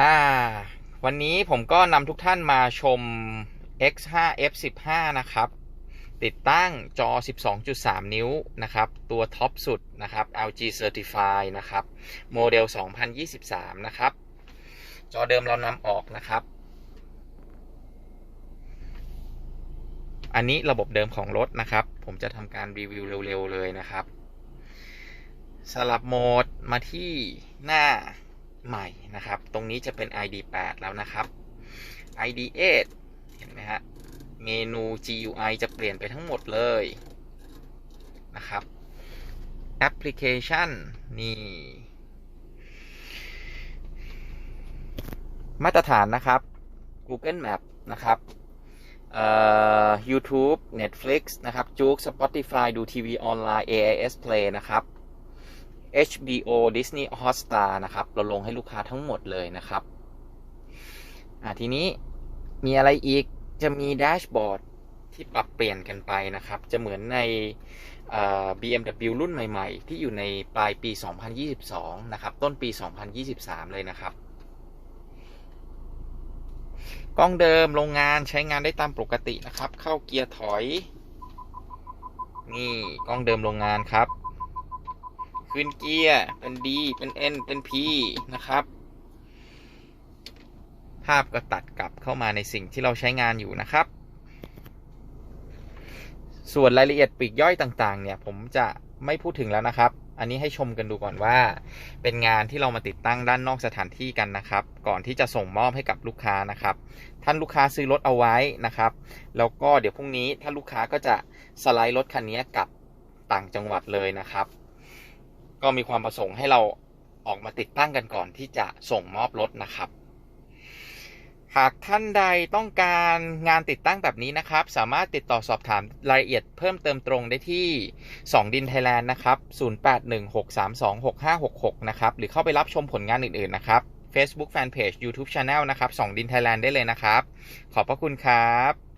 อ่า วันนี้ผมก็นำทุกท่านมาชม X5 F15 นะครับ ติดตั้งจอ 12.3 นิ้วนะครับ ตัวท็อปสุดนะครับ LG Certified นะครับ โมเดล 2023 นะครับ จอเดิมเรานำออกนะครับ อันนี้ระบบเดิมของรถนะครับ ผมจะทำการรีวิวเร็วๆเลยนะครับ สลับโหมดมาที่หน้า ใหม่นะครับ ตรงนี้จะเป็น ID 8 แล้วนะครับ ID 8เห็นไหมฮะ เมนู GUI จะเปลี่ยนไปทั้งหมดเลยนะครับ แอปพลิเคชันนี่ มาตรฐานนะครับ Google Map นะครับเอ่อ YouTube Netflix นะครับ Juke Spotify ดูทีวีออนไลน์ AIS Play นะครับ HBO Disney Hotstar นะครับ เราลงให้ลูกค้าทั้งหมดเลยนะครับอ่าทีนี้มีอะไรอีกจะมีแดชบอร์ดที่ปรับเปลี่ยนกันไปนะครับ จะเหมือนใน BMW รุ่นใหม่ ๆ ที่อยู่ในปลายปี 2022 นะครับ ต้นปี 2023 เลยนะครับ กล้องเดิมโรงงานใช้งานได้ตามปกตินะครับ เข้าเกียร์ถอย นี่กล้องเดิมโรงงานครับ ขึ้นเกียร์ เป็น D เป็น N เป็น P นะครับ ภาพก็ตัดกลับเข้ามาในสิ่งที่เราใช้งานอยู่นะครับ ส่วนรายละเอียดปีกย่อยต่างๆ เนี่ย ผมจะไม่พูดถึงแล้วนะครับ อันนี้ให้ชมกันดูก่อนว่า เป็นงานที่เรามาติดตั้งด้านนอกสถานที่กันนะครับ ก่อนที่จะส่งมอบให้กับลูกค้านะครับ ท่านลูกค้าซื้อรถเอาไว้นะครับ แล้วก็เดี๋ยวพรุ่งนี้ท่านลูกค้าก็จะสไลด์รถคันนี้กลับต่างจังหวัดเลยนะครับ ก็มีความประสงค์ให้เราออกมาติดตั้งกันก่อนที่จะส่งมอบรถนะครับ หากท่านใดต้องการงานติดตั้งแบบนี้นะครับ สามารถติดต่อสอบถามรายละเอียดเพิ่มเติมตรงได้ที่ 2 ดินไทยแลนด์นะครับ 0816326566 นะครับ หรือเข้าไปรับชมผลงานอื่น ๆ นะครับ Facebook Fanpage YouTube Channel นะครับ 2 ดินไทยแลนด์ได้เลยนะครับ ขอบพระคุณครับ